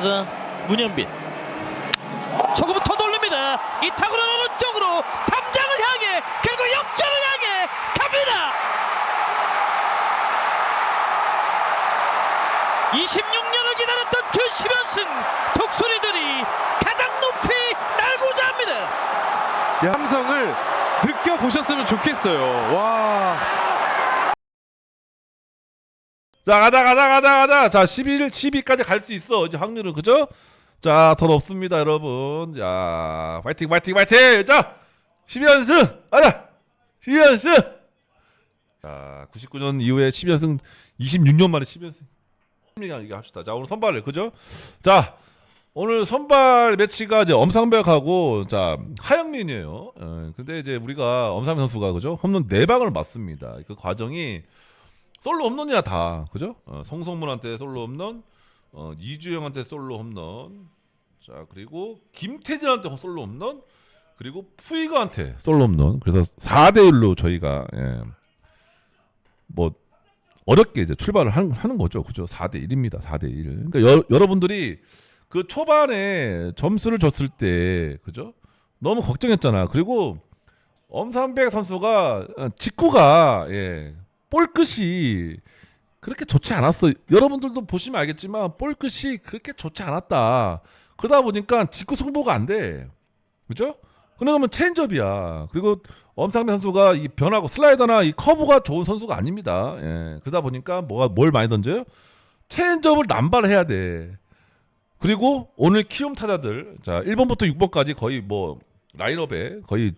자, 문현빈 초구부터 돌립니다. 이 타구는 오른쪽으로 담장을 향해 결국 역전을 향해 갑니다. 26년을 기다렸던 그 10연승 독수리들이 가장 높이 날고자 합니다. 함성을 느껴보셨으면 좋겠어요. 와. 자 가자 가자 가자 가자 자 11, 12까지 갈 수 있어 이제 확률은 그죠? 자더 높습니다 여러분 자 파이팅 파이팅 파이팅 자 12연승 가자 12연승 자 99년 이후에 12연승 26년 만에 12연승 얘기 합시다 자 오늘 선발을 그죠? 자 오늘 선발 매치가 이제 엄상백하고 자 하영민이에요. 어, 근데 이제 우리가 엄상백 선수가 그죠? 홈런 네 방을 맞습니다. 그 과정이 솔로 홈런이야 다 그죠? 어, 송성문한테 솔로 홈런, 어, 이주영한테 솔로 홈런, 자 그리고 김태진한테 솔로 홈런, 그리고 푸이가한테 솔로 홈런. 그래서 4대 1로 저희가 예, 뭐 어렵게 이제 출발을 하는, 하는 거죠, 그죠? 4대 1입니다, 4대 1. 그러니까 여, 여러분들이 그 초반에 점수를 줬을 때 그죠? 너무 걱정했잖아. 그리고 엄삼백 선수가 어, 직구가 예, 볼 끝이 그렇게 좋지 않았어. 여러분들도 보시면 알겠지만 볼 끝이 그렇게 좋지 않았다. 그러다 보니까 직구 승부가 안 돼. 그죠? 그러면 체인지업이야. 그리고 엄상배 선수가 이 변하고 슬라이더나 이 커브가 좋은 선수가 아닙니다. 예. 그러다 보니까 뭐가 뭘 많이 던져요? 체인지업을 남발해야 돼. 그리고 오늘 키움 타자들 자 1번부터 6번까지 거의 뭐 라인업에 거의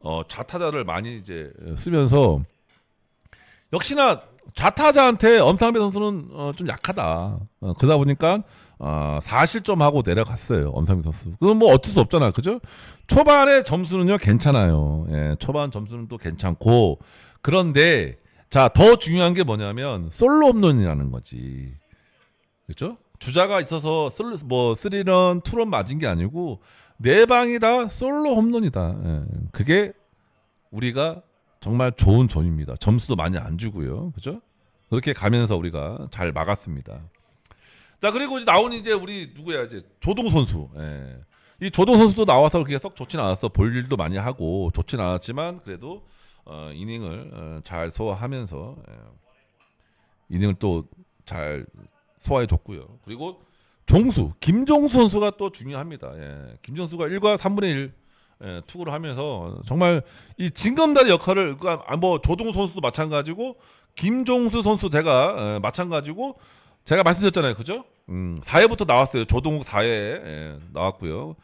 어 좌타자를 많이 이제 쓰면서 역시나 좌타자한테 엄상배 선수는 어, 좀 약하다. 어, 그러다 보니까 어, 4실점하고 내려갔어요. 엄상배 선수. 그건 뭐 어쩔 수 없잖아. 그죠? 초반에 점수는요 괜찮아요. 예, 초반 점수는 또 괜찮고 그런데 자 더 중요한 게 뭐냐면 솔로 홈런이라는 거지. 그렇죠? 주자가 있어서 솔로 뭐 쓰리런 투런 맞은 게 아니고 네 방이 다 솔로 홈런이다. 예. 그게 우리가 정말 좋은 존입니다. 점수도 많이 안 주고요. 그죠? 그렇게 가면서 우리가 잘 막았습니다. 자, 그리고 이제 나온 이제 우리 누구야? 이제 조동 선수. 예. 이 조동 선수도 나와서 그렇게 썩 좋진 않았어. 볼 일도 많이 하고 좋진 않았지만 그래도 어, 이닝을 어, 잘 소화하면서 예. 이닝을 또 잘 소화해 줬고요. 그리고 종수 김종수 선수가 또 중요합니다. 예. 김종수가 1과 3분의 1 예, 투구를 하면서 정말 이 징검다리 역할을 그러니까 아, 뭐 조동 선수도 마찬가지고 김종수 선수 제가 예, 마찬가지고 제가 말씀드렸잖아요. 그죠? 음, 4회부터 나왔어요. 조동욱 4회 예, 나왔고요.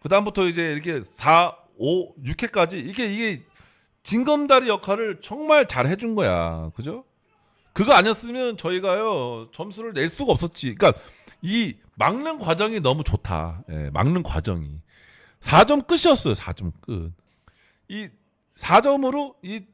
그 다음부터 이제 이렇게 4, 5, 6회까지 이게 이게 징검다리 역할을 정말 잘 해준 거야. 그죠? 그거 아니었으면 저희가요 점수를 낼 수가 없었지. 그러니까 이 막는 과정이 너무 좋다. 예, 막는 과정이 4점 끝이었어요. 4점 끝. 이 4점으로 이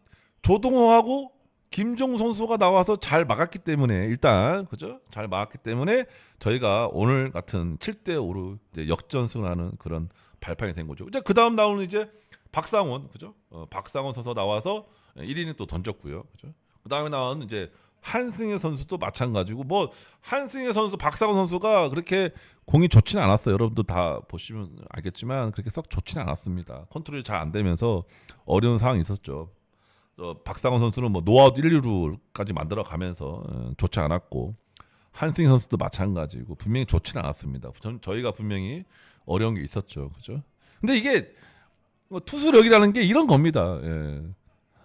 조동호하고 김종 선수가 나와서 잘 막았기 때문에 일단 그죠? 잘 막았기 때문에 저희가 오늘 같은 7대 5로 이제 역전승하는 그런 발판이 된 거죠. 이제 그 다음 나오는 이제 박상원 그죠? 어, 박상원 선수 나와서 1이닝 또 던졌고요. 그죠? 그 다음에 나오는 이제 한승혜 선수도 마찬가지고 뭐 한승혜 선수, 박상원 선수가 그렇게 공이 좋지는 않았어요. 여러분도 다 보시면 알겠지만 그렇게 썩 좋지는 않았습니다. 컨트롤이 잘 안 되면서 어려운 상황이 있었죠. 어, 박상원 선수는 뭐 노아웃 1, 2루까지 만들어 가면서 어, 좋지 않았고 한승희 선수도 마찬가지고 분명히 좋지는 않았습니다. 전, 저희가 분명히 어려운 게 있었죠. 그죠? 근데 이게 뭐 투수력이라는 게 이런 겁니다. 예.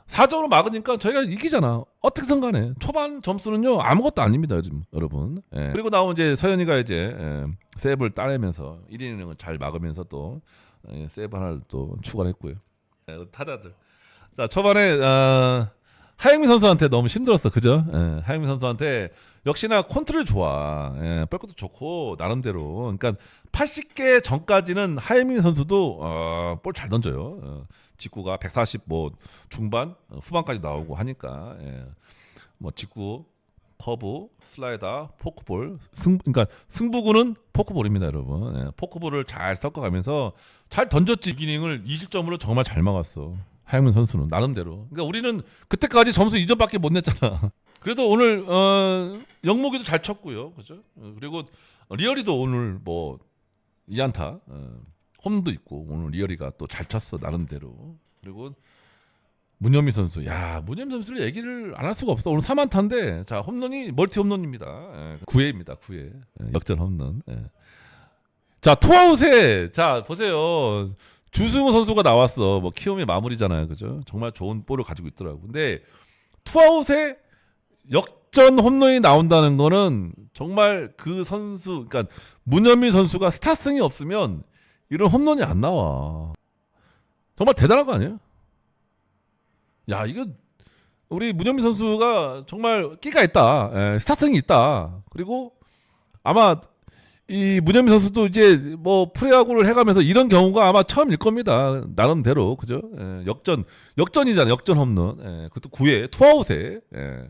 4점으로 막으니까 저희가 이기잖아. 어떻게든 간에 초반 점수는요 아무것도 아닙니다 요즘 여러분. 예. 그리고 나온 이제 서현이가 이제 예, 세이브를 따내면서 1이닝을 잘 막으면서 또 예, 세이브 하나를 또 추가를 했고요. 예, 타자들. 자 초반에 어, 하영민 선수한테 너무 힘들었어, 그죠? 예, 하영민 선수한테 역시나 컨트롤 좋아, 예, 뺄것도 좋고 나름대로. 그러니까 80개 전까지는 하영민 선수도 어, 볼 잘 던져요. 어, 직구가 140 뭐 중반 어, 후반까지 나오고 하니까 예. 뭐 직구 커브, 슬라이더, 포크볼, 승 그러니까 승부구는 포크볼입니다, 여러분. 예, 포크볼을 잘 섞어가면서 잘 던졌지 기닝을 20점으로 정말 잘 막았어. 하영민 선수는 나름대로. 그러니까 우리는 그때까지 점수 2점밖에 못 냈잖아. 그래도 오늘 어, 영목이도 잘 쳤고요, 그죠? 어, 그리고 어, 리얼이도 오늘 뭐 이안타 어, 홈도 있고 오늘 리얼이가 또 잘 쳤어 나름대로 그리고 문현미 선수 야 문현미 선수를 얘기를 안 할 수가 없어 오늘 3안타인데 자 홈런이 멀티 홈런입니다 예, 9회입니다 9회 예, 역전 홈런 예. 자 투아웃에 자 보세요 주승우 선수가 나왔어. 뭐 키움의 마무리잖아요. 그죠? 정말 좋은 볼을 가지고 있더라고. 근데 투아웃에 역전 홈런이 나온다는 거는 정말 그 선수 그러니까 문현민 선수가 스타성이 없으면 이런 홈런이 안 나와. 정말 대단한 거 아니에요? 야 이거 우리 문현민 선수가 정말 끼가 있다. 예, 스타성이 있다. 그리고 아마 이 문현민 선수도 이제 뭐 프레야구를 해가면서 이런 경우가 아마 처음일 겁니다. 나름대로 그죠? 예, 역전 역전이잖아 역전 홈런. 예, 그것도 9회 투아웃에. 예.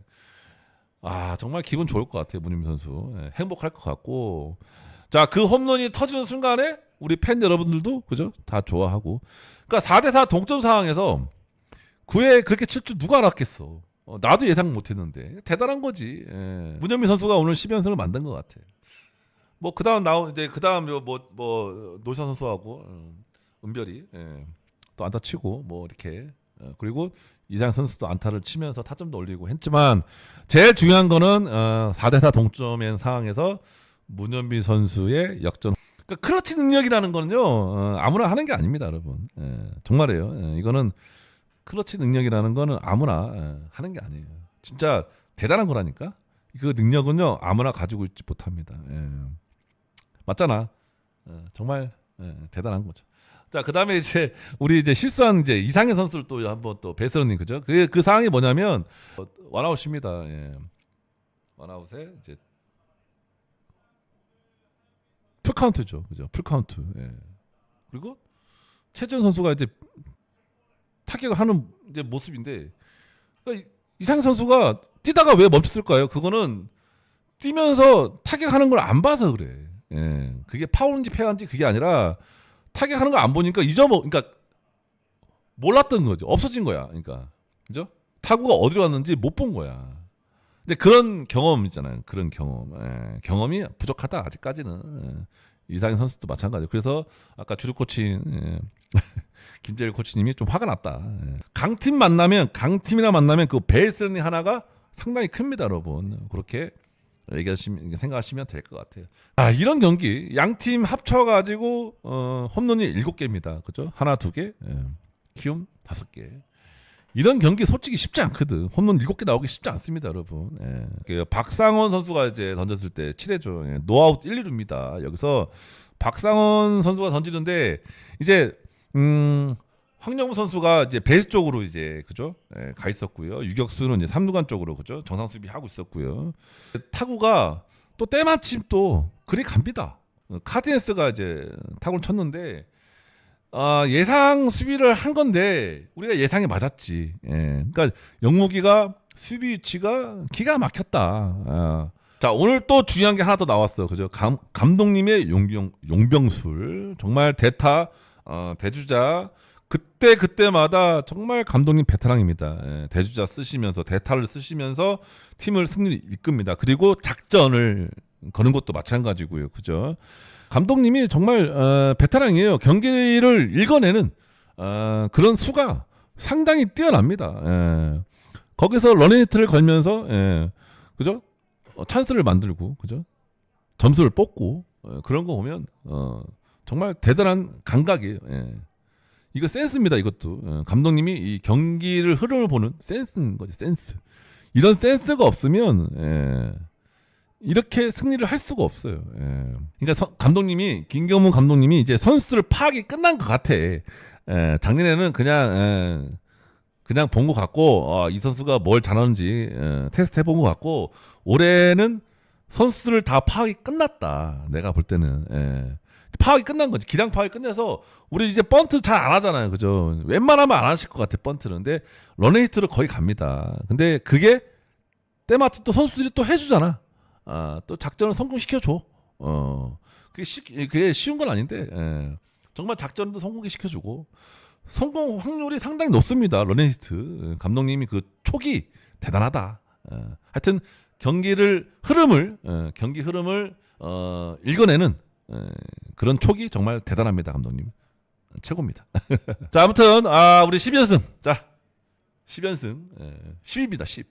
아 정말 기분 좋을 것 같아요 문현민 선수. 예, 행복할 것 같고. 자그 홈런이 터지는 순간에 우리 팬 여러분들도 그죠? 다 좋아하고. 그러니까 4대4 동점 상황에서 9회 그렇게 칠 줄 누가 알았겠어. 어, 나도 예상 못했는데 대단한 거지. 예. 문현민 선수가 오늘 10연승을 만든 것 같아. 뭐 그다음 나온 이제 그다음 뭐뭐 뭐 노션 선수하고 음, 은별이 예, 또 안타 치고 뭐 이렇게 어, 그리고 이상 선수도 안타를 치면서 타점도 올리고 했지만 제일 중요한 거는 어, 4대4 동점인 상황에서 문현비 선수의 역전. 그러니까 클러치 능력이라는 거는요 어, 아무나 하는 게 아닙니다 여러분. 예, 정말이에요. 예, 이거는 클러치 능력이라는 거는 아무나 예, 하는 게 아니에요. 진짜 대단한 거라니까? 그 능력은요 아무나 가지고 있지 못합니다. 예. 맞잖아. 어, 정말 예, 대단한 거죠. 자, 그다음에 이제 우리 이제 실수한 이제 이상의 선수를 또 한번 또 베스런님 그죠? 그그 상황이 뭐냐면 어, 원아웃입니다. 예. 원아웃에 이제 풀 카운트죠. 그죠? 풀 카운트. 예. 그리고 최준 선수가 이제 타격을 하는 이제 모습인데 그러니까 이- 이상 선수가 뛰다가 왜 멈췄을까요? 그거는 뛰면서 타격하는 걸 안 봐서 그래. 예. 그게 파울인지 페어인지 그게 아니라 타격하는 거 안 보니까 잊어먹 그러니까 몰랐던 거죠. 없어진 거야. 그러니까. 그죠? 타구가 어디로 갔는지 못 본 거야. 근데 그런 경험 있잖아요. 그런 경험. 예. 경험이 부족하다 아직까지는. 예. 이상인 선수도 마찬가지고. 그래서 아까 주루 코치 예. 김재일 코치님이 좀 화가 났다. 예. 강팀 만나면 강팀이나 만나면 그 베이스런이 하나가 상당히 큽니다, 여러분. 그렇게 얘기하시면 생각하시면 될 것 같아요. 아 이런 경기 양 팀 합쳐가지고 어, 홈런이 일곱 개입니다. 그죠? 하나 두 개, 예. 키움 다섯 개. 이런 경기 솔직히 쉽지 않거든. 홈런 일곱 개 나오기 쉽지 않습니다, 여러분. 예. 그 박상원 선수가 이제 던졌을 때 7회죠. 예. 노아웃 1, 2루입니다. 여기서 박상원 선수가 던지는데 이제 음 황영우 선수가 이제 베이스 쪽으로 이제 그죠? 예, 가 있었고요. 유격수는 이제 삼루간 쪽으로 그죠? 정상 수비하고 있었고요. 타구가 또 때마침 또 그리 갑니다. 어, 카디네스가 이제 타구를 쳤는데 아, 예상 수비를 한 건데 우리가 예상에 맞았지. 예. 그러니까 영무기가 수비 위치가 기가 막혔다. 아. 자 오늘 또 중요한 게 하나 더 나왔어. 그죠? 감, 감독님의 용병 용병술 정말 대타 어, 대주자 그때 그때마다 정말 감독님 베테랑입니다. 예, 대주자 쓰시면서 대타를 쓰시면서 팀을 승리 이끕니다. 그리고 작전을 거는 것도 마찬가지고요. 그죠? 감독님이 정말 어, 베테랑이에요. 경기를 읽어내는 어, 그런 수가 상당히 뛰어납니다. 예. 거기서 러닝히트를 걸면서 예, 그죠? 어, 찬스를 만들고 그죠? 점수를 뽑고 어, 그런 거 보면 어, 정말 대단한 감각이에요. 예. 이거 센스입니다. 이것도 어, 감독님이 이 경기를 흐름을 보는 센스인 거지 센스. 이런 센스가 없으면 예, 이렇게 승리를 할 수가 없어요. 예. 그러니까 서- 감독님이 김경문 감독님이 이제 선수들 파악이 끝난 것 같아. 예, 작년에는 그냥 예, 그냥 본 것 같고 어, 이 선수가 뭘 잘하는지 예, 테스트 해본 것 같고 올해는 선수들 다 파악이 끝났다. 내가 볼 때는 예. 파악이 끝난 거지. 기량 파악이 끝내서 우리 이제 번트 잘 안 하잖아요. 그죠? 웬만하면 안 하실 것 같아. 번트는. 근데 런웨이트로 거의 갑니다. 근데 그게 때마침 또 선수들이 또 해주잖아. 아, 또 작전을 성공시켜줘. 어, 그게, 쉬, 그게 쉬운 건 아닌데, 예. 정말 작전도 성공히 시켜주고, 성공 확률이 상당히 높습니다. 러네이스트 감독님이 그 촉이 대단하다. 예. 하여튼 경기를 흐름을 어, 경기 흐름을 어, 읽어내는 에, 그런 촉이 정말 대단합니다, 감독님. 최고입니다. 자, 아무튼 아, 우리 10연승. 자, 10연승. 에, 10입니다. 10.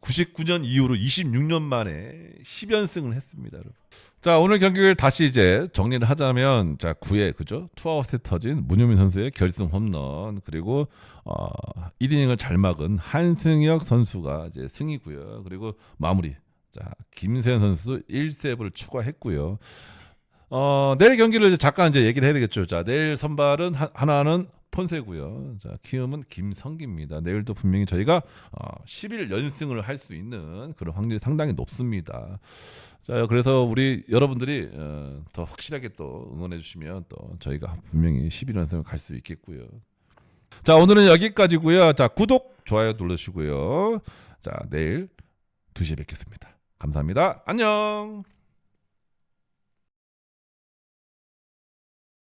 99년 이후로 26년 만에 10연승을 했습니다, 여러분. 자, 오늘 경기를 다시 이제 정리를 하자면 자, 9회 그죠? 투아웃에 터진 문효민 선수의 결승 홈런 그리고 어, 1이닝을 잘 막은 한승혁 선수가 이제 승이고요. 그리고 마무리. 자, 김세현 선수도 1세이브를 추가했고요. 어, 내일 경기를 이제 잠깐 이제 얘기를 해야 되겠죠. 자, 내일 선발은 하, 하나는 폰세고요. 자, 키움은 김성기입니다. 내일도 분명히 저희가 어, 11 연승을 할 수 있는 그런 확률이 상당히 높습니다. 자, 그래서 우리 여러분들이 어, 더 확실하게 또 응원해 주시면 또 저희가 분명히 11 연승을 갈 수 있겠고요. 자, 오늘은 여기까지고요. 자, 구독, 좋아요 눌러주시고요. 자, 내일 2시에 뵙겠습니다. 감사합니다. 안녕.